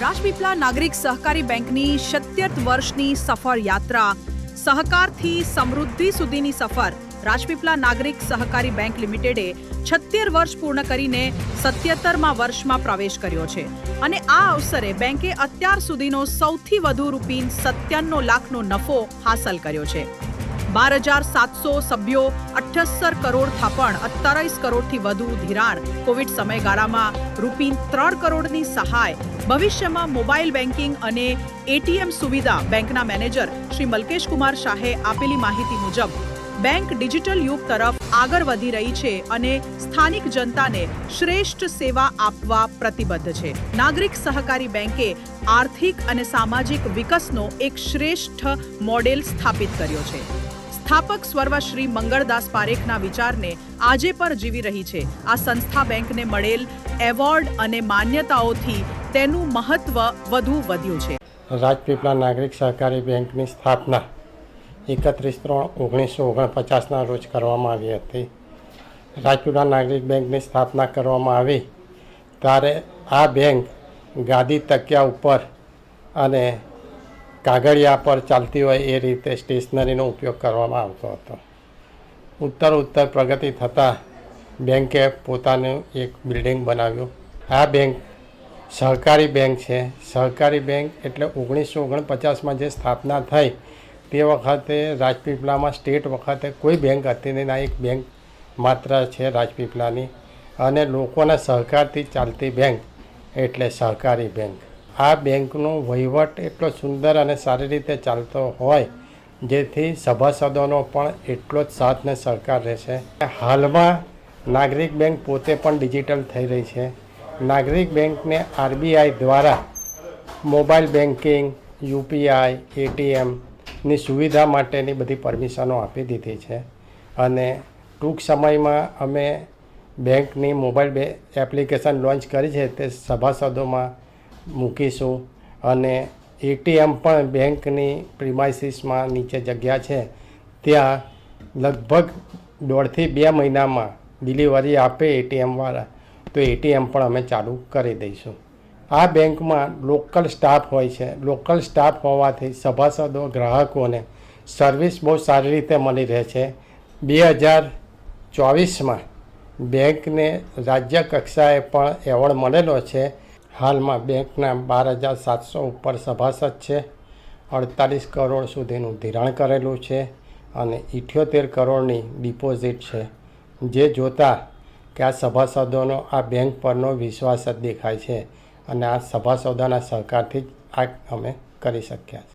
રાજપીપળા નાગરિક સહકારી બેંકની સત્યર્થ વર્ષની સફળ યાત્રા. સહકારથી સમૃદ્ધિ સુધીની સફર. રાજપીપળા નાગરિક સહકારી બેંક લિમિટેડે છત્તેર વર્ષ પૂર્ણ કરીને સત્યતરમાં વર્ષમાં પ્રવેશ કર્યો છે. અને આ અવસરે બેંકે અત્યાર સુધીનો સૌથી વધુ રૂપિન સત્યાન્નો લાખનો નફો હાંસલ કર્યો છે. બાર હજાર સાતસો સભ્યો અઠ્ઠસર કરોડ થાપણ અઠ્યાવીસ કરોડથી વધુ ધિરાણ. કોવિડ સમયગાળામાં રૂપી ત્રણ કરોડની સહાય. ભવિષ્યમાં મોબાઈલ બેન્કિંગ અને એટીએમ સુવિધા બેંકના મેનેજર શ્રી મલકેશ કુમાર શાહે આપેલી માહિતી મુજબ, બેંક ડિજિટલ યુગ તરફ આગળ વધી રહી છે અને સ્થાનિક જનતાને શ્રેષ્ઠ સેવા આપવા પ્રતિબદ્ધ છે. નાગરિક સહકારી બેંકે આર્થિક અને સામાજિક વિકાસનો એક શ્રેષ્ઠ મોડેલ સ્થાપિત કર્યો છે. સ્થાપક સ્વર્વ શ્રી મંગળદાસ પારેખના વિચારને આજે પણ જીવી રહી છે. આ સંસ્થા બેંકને મળેલ એવોર્ડ અને માન્યતાઓથી તેનું મહત્વ વધુ વધ્યું છે. રાજપીપળા નાગરિક સહકારી બેંકની સ્થાપના એકત્રીસ ત્રણ ઓગણીસો ઓગણપચાસના રોજ કરવામાં આવી હતી. રાજપીપળા નાગરિક બેંકની સ્થાપના કરવામાં આવી ત્યારે આ બેંક ગાદી તકિયા ઉપર અને કાગળિયા પર ચાલતી હોય એ રીતે સ્ટેશનરીનો ઉપયોગ કરવામાં આવતો હતો. ઉત્તર ઉત્તર પ્રગતિ થતાં બેંકે પોતાનું એક બિલ્ડિંગ બનાવ્યું. આ બેંક સહકારી બેંક છે. સહકારી બેંક એટલે ઓગણીસો ઓગણપચાસમાં જે સ્થાપના થઈ તે વખતે રાજપીપળામાં સ્ટેટ વખતે કોઈ બેંક હતી નહીં. આ એક બેંક માત્ર છે રાજપીપળાની. અને લોકોના સહકારથી ચાલતી બેંક એટલે સહકારી બેંક. આ બેંકનો વહીવટ એટલો સુંદર અને સારી રીતે ચાલતો હોય, જેથી સભાસદોનો પણ એટલો જ સાથ ને સહકાર રહેશે. હાલમાં નાગરિક બેંક પોતે પણ ડિજિટલ થઈ રહી છે. નાગરિક બેંકને આરબીઆઈ દ્વારા મોબાઈલ બેન્કિંગ યુપીઆઈ એટીએમની સુવિધા માટેની બધી પરમિશનો આપી દીધી છે. અને ટૂંક સમયમાં અમે બેંકની મોબાઈલ બે એપ્લિકેશન લોન્ચ કરી છે તે સભાસદોમાં મૂકીશું અને એટીએમ પણ બેંકની પ્રિમાઇસીસમાં નીચે જગ્યા છે. ત્યાં લગભગ દોઢથી બે મહિનામાં ડિલિવરી આપે એટીએમવાળા. તો એટીએમ પણ અમે ચાલુ કરી દઈશું. આ બેંકમાં લોકલ સ્ટાફ હોય છે. લોકલ સ્ટાફ હોવાથી સભાસદો, ગ્રાહકોને સર્વિસ બહુ સારી રીતે મળી રહે છે. બે હજાર ચોવીસમાં બેંકને રાજ્ય કક્ષાએ પણ એવોર્ડ મળેલો છે. હાલમાં બેંકના બાર હજાર સાતસો ઉપર સભાસદ છે. અડતાલીસ કરોડ સુધીનું ધિરાણ કરેલું છે અને ઇઠ્યોતેર કરોડની ડિપોઝિટ છે. જે જોતાં કે આ સભાસદોનો આ બેંક પરનો વિશ્વાસ જ દેખાય છે અને આ સભાસદોના સહકારથી જ આ અમે કરી શક્યા છે